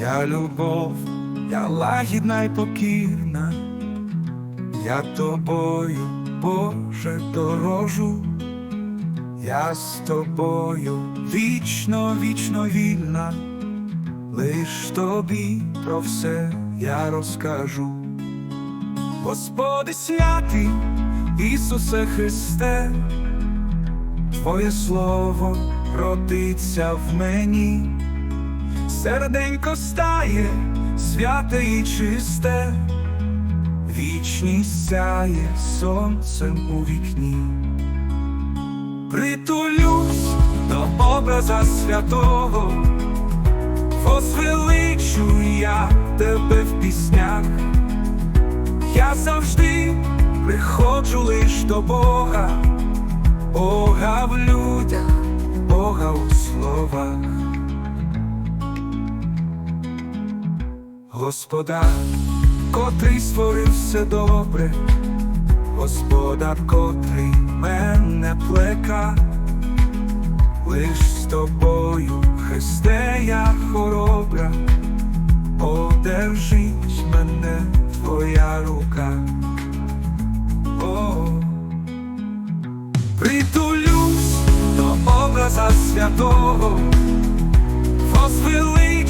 Я любов, я лагідна й покірна, я тобою, Боже, дорожу, я з тобою вічно, вічно вільна, лиш тобі про все я розкажу. Господи святий, Ісусе Христе, Твоє слово родиться в мені, серденько стає святе і чисте, вічність сяє сонцем у вікні. Притулюсь до образа святого, возвеличу я тебе в піснях. Я завжди приходжу лиш до Бога, Бога в людях, Бога у словах. Господа, котрий створив все добре, Господар, котрий мене плека, лиш з тобою, Христе, я хоробра, одержить мене твоя рука. Притулюсь до образа святого, возвеличу